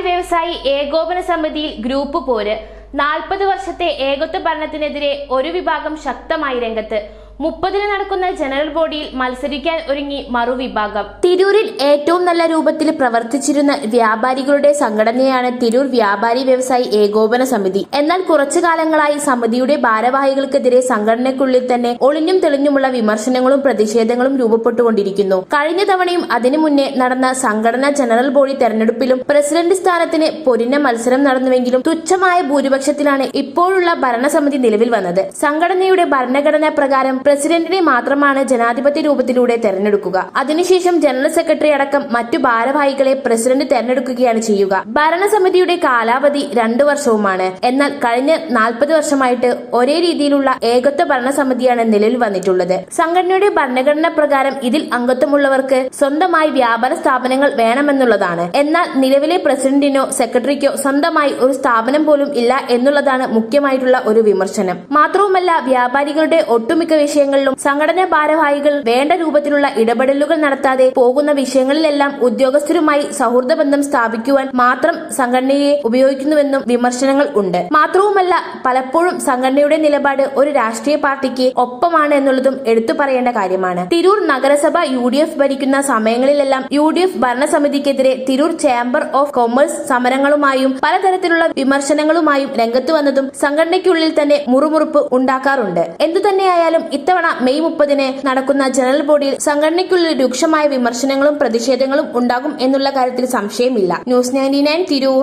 വ്യവസായി ഏകോപന സമിതിയിൽ ഗ്രൂപ്പ് പോര്. നാൽപ്പത് വർഷത്തെ ഏകത്വ ഭരണത്തിനെതിരെ ഒരു വിഭാഗം ശക്തമായി രംഗത്ത്. മുപ്പതിന് നടക്കുന്ന ജനറൽ ബോഡിയിൽ മത്സരിക്കാൻ ഒരുങ്ങി മറുവിഭാഗം. തിരൂരിൽ ഏറ്റവും നല്ല രൂപത്തിൽ പ്രവർത്തിച്ചിരുന്ന വ്യാപാരികളുടെ സംഘടനയാണ് തിരൂർ വ്യാപാരി വ്യവസായി ഏകോപന സമിതി. എന്നാൽ കുറച്ചു കാലങ്ങളായി സമിതിയുടെ ഭാരവാഹികൾക്കെതിരെ സംഘടനയ്ക്കുള്ളിൽ തന്നെ ഒളിഞ്ഞും തെളിഞ്ഞുമുള്ള വിമർശനങ്ങളും പ്രതിഷേധങ്ങളും രൂപപ്പെട്ടുകൊണ്ടിരിക്കുന്നു. കഴിഞ്ഞ തവണയും അതിനു മുന്നേ നടന്ന സംഘടനാ ജനറൽ ബോഡി തെരഞ്ഞെടുപ്പിലും പ്രസിഡന്റ് സ്ഥാനത്തിന് പൊരിഞ്ഞ മത്സരം നടന്നുവെങ്കിലും തുച്ഛമായ ഭൂരിപക്ഷത്തിലാണ് ഇപ്പോഴുള്ള ഭരണസമിതി നിലവിൽ വന്നത്. സംഘടനയുടെ ഭരണഘടനാ പ്രകാരം പ്രസിഡന്റിനെ മാത്രമാണ് ജനാധിപത്യ രൂപത്തിലൂടെ തെരഞ്ഞെടുക്കുക. അതിനുശേഷം ജനറൽ സെക്രട്ടറി അടക്കം മറ്റു ഭാരവാഹികളെ പ്രസിഡന്റ് തെരഞ്ഞെടുക്കുകയാണ് ചെയ്യുക. ഭരണസമിതിയുടെ കാലാവധി രണ്ടു വർഷവുമാണ്. എന്നാൽ കഴിഞ്ഞ നാൽപ്പത് വർഷമായിട്ട് ഒരേ രീതിയിലുള്ള ഏകത്വ ഭരണസമിതിയാണ് നിലവിൽ വന്നിട്ടുള്ളത്. സംഘടനയുടെ ഭരണഘടന പ്രകാരം ഇതിൽ അംഗത്വമുള്ളവർക്ക് സ്വന്തമായി വ്യാപാര സ്ഥാപനങ്ങൾ വേണമെന്നുള്ളതാണ്. എന്നാൽ നിലവിലെ പ്രസിഡന്റിനോ സെക്രട്ടറിക്കോ സ്വന്തമായി ഒരു സ്ഥാപനം പോലും ഇല്ല എന്നുള്ളതാണ് മുഖ്യമായിട്ടുള്ള ഒരു വിമർശനം. മാത്രവുമല്ല വ്യാപാരികളുടെ ഒട്ടുമിക്ക വിഷയങ്ങളിലും സംഘടനാ ഭാരവാഹികൾ വേണ്ട രൂപത്തിലുള്ള ഇടപെടലുകൾ നടത്താതെ പോകുന്ന വിഷയങ്ങളിലെല്ലാം ഉദ്യോഗസ്ഥരുമായി സൗഹൃദ ബന്ധം സ്ഥാപിക്കുവാൻ മാത്രം സംഘടനയെ ഉപയോഗിക്കുന്നുവെന്നും വിമർശനങ്ങൾ ഉണ്ട്. മാത്രവുമല്ല പലപ്പോഴും സംഘടനയുടെ നിലപാട് ഒരു രാഷ്ട്രീയ പാർട്ടിക്ക് ഒപ്പമാണ് എന്നുള്ളതും എടുത്തു പറയേണ്ട കാര്യമാണ്. തിരൂർ നഗരസഭ യു ഡി എഫ് ഭരിക്കുന്ന സമയങ്ങളിലെല്ലാം യു ഡി എഫ് ഭരണസമിതിക്കെതിരെ തിരൂർ ചേംബർ ഓഫ് കൊമേഴ്സ് സമരങ്ങളുമായും പലതരത്തിലുള്ള വിമർശനങ്ങളുമായും രംഗത്ത് വന്നതും സംഘടനയ്ക്കുള്ളിൽ തന്നെ മുറുമുറുപ്പ് ഉണ്ടാക്കാറുണ്ട്. എന്തു തന്നെയായാലും ഇത്തവണ മെയ് മുപ്പതിന് നടക്കുന്ന ജനറൽ ബോഡിയിൽ സംഘടനയ്ക്കുള്ളിൽ രൂക്ഷമായ വിമർശനങ്ങളും പ്രതിഷേധങ്ങളും ഉണ്ടാകും എന്നുള്ള കാര്യത്തിൽ സംശയമില്ല. News ninety nine Tirur.